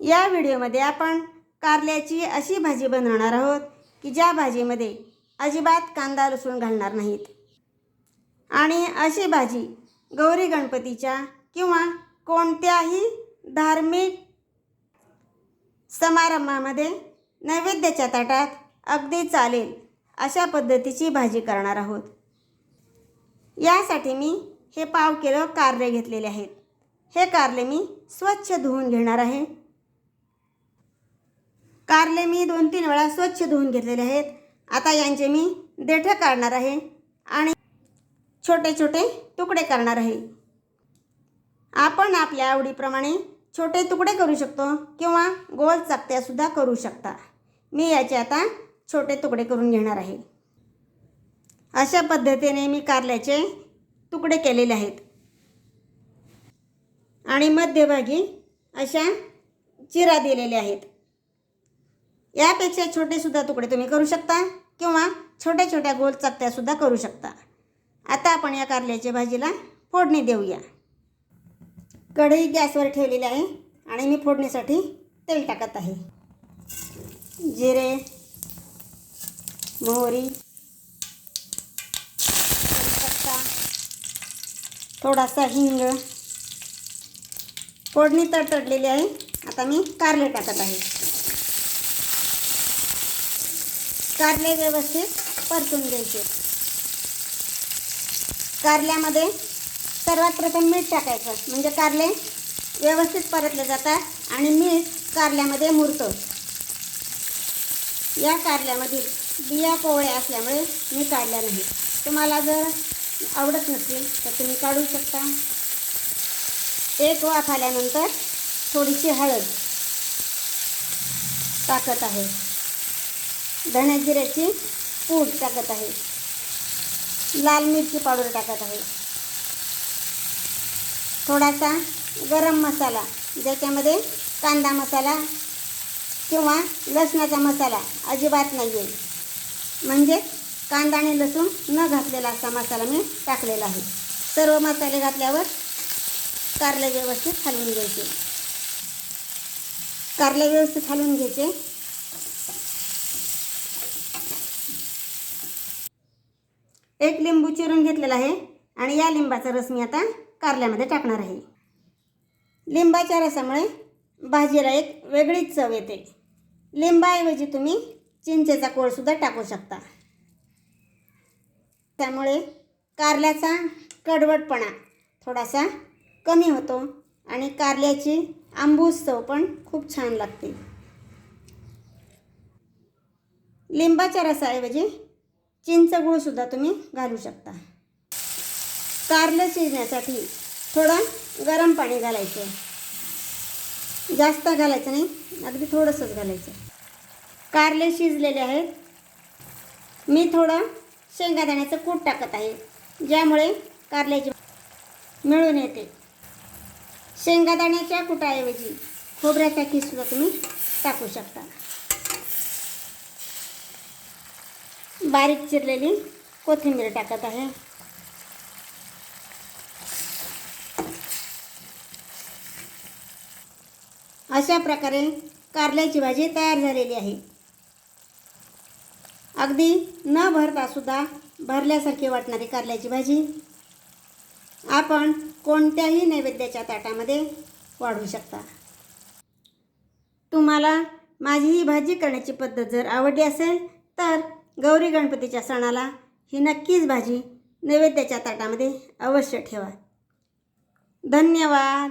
या व्हिडिओमध्ये आपण कारल्याची अशी भाजी बनवणार आहोत की ज्या भाजीमध्ये अजिबात कांदा लसूण घालणार नाहीत. आणि अशी भाजी गौरी गणपतीच्या किंवा कोणत्याही धार्मिक समारंभामध्ये नैवेद्याच्या ताटात अगदी चालेल अशा पद्धतीची भाजी करणार आहोत. यासाठी मी हे पाव किलो कारले घेतलेले आहेत. हे कारले मी स्वच्छ धुवून घेणार आहे. कारले मी दोन तीन वेळा स्वच्छ धुवून घेतलेले आहेत. आता यांचे मी देठं काढणार आहे आणि छोटे छोटे तुकडे करणार आहे. आपण आपल्या आवडीप्रमाणे छोटे तुकडे करू शकतो किंवा गोल चकत्यासुद्धा करू शकता. मी याचे आता छोटे तुकडे करून घेणार आहे. अशा पद्धतीने मी कारल्याचे तुकडे केलेले आहेत. आणि मध्यभागी अशा चिरा दिलेल्या आहेत. यापेक्षा छोटेसुद्धा तुकडे तुम्ही करू शकता किंवा छोट्या छोट्या गोल चकत्यासुद्धा करू शकता. आता आपण या कारल्याच्या भाजीला फोडणी देऊया. कढई गॅसवर ठेवलेली आहे आणि मी फोडणीसाठी तेल टाकत आहे. जिरे मोहरी थोडासा हिंग. फोडणी तडतडलेली आहे. आता मी कारले टाकत आहे. कारले व्यवस्थित परतून घ्यायचे. कारल्यामध्ये सर्वात प्रथम मीठ टाकायचं. म्हणजे कारले व्यवस्थित परतले जातात आणि मीठ कारल्यामध्ये मुरतं. या कारल्यामधील बिया कोवळ्या असल्यामुळे मी काढल्या नाही. तुम्हाला जर आवडत नसतील तर तुम्ही काढू शकता. एक वाफ आल्यानंतर थोडीशी हळद टाकत आहे. धण्या जिऱ्याची पूड टाकत आहे. लाल मिरची पावडर टाकत आहे. थोडासा गरम मसाला ज्याच्यामध्ये कांदा मसाला किंवा लसणाचा मसाला अजिबात नाही आहे म्हणजे कांदा आणि लसूण न घातलेला असा मसाला मी टाकलेला आहे. सर्व मसाले घातल्यावर कारले व्यवस्थित हलवून घ्यायचे. कारले व्यवस्थित हलवून घ्यायचे. एक लिंबू चिरून घेतलेला आहे आणि या लिंबाचा रस मी आता कारल्यामध्ये टाकणार आहे. लिंबाच्या रसामुळे भाजीला एक वेगळीच चव येते. लिंबाऐवजी तुम्ही चिंचेचा कोळसुद्धा टाकू शकता. त्यामुळे कारल्याचा कडवटपणा थोडासा कमी होतो आणि कारल्याची आंबूस चव पण खूप छान लागते. लिंबाच्या रसाऐवजी चिंचगुळसुद्धा तुम्ही घालू शकता. कारलं शिजण्यासाठी थोडं गरम पाणी घालायचं. जास्त घालायचं नाही अगदी थोडंसंच घालायचं. कारले शिजलेले आहेत. मी थोडं शेंगादाण्याचं कूट टाकत आहे ज्यामुळे कारल्याची मिळून येते. शेंगादाण्याच्या कुटाऐवजी खोबऱ्याचा किससुद्धा तुम्ही टाकू शकता. बारीक चिरलेली कोथिंबीर टाकत आहे. अशा प्रकारे कारल्याची भाजी तयार झालेली आहे. अगदी न भरता सुद्धा भरल्यासारखी वाटणारी कारल्याची भाजी आपण कोणत्याही नैवेद्याच्या ताटामध्ये वाढवू शकता. तुम्हाला माझी ही भाजी करण्याची पद्धत जर आवडली असेल तर गौरी गणपतीच्या सणाला ही नक्कीच भाजी नैवेद्याच्या ताटामध्ये अवश्य ठेवा. धन्यवाद.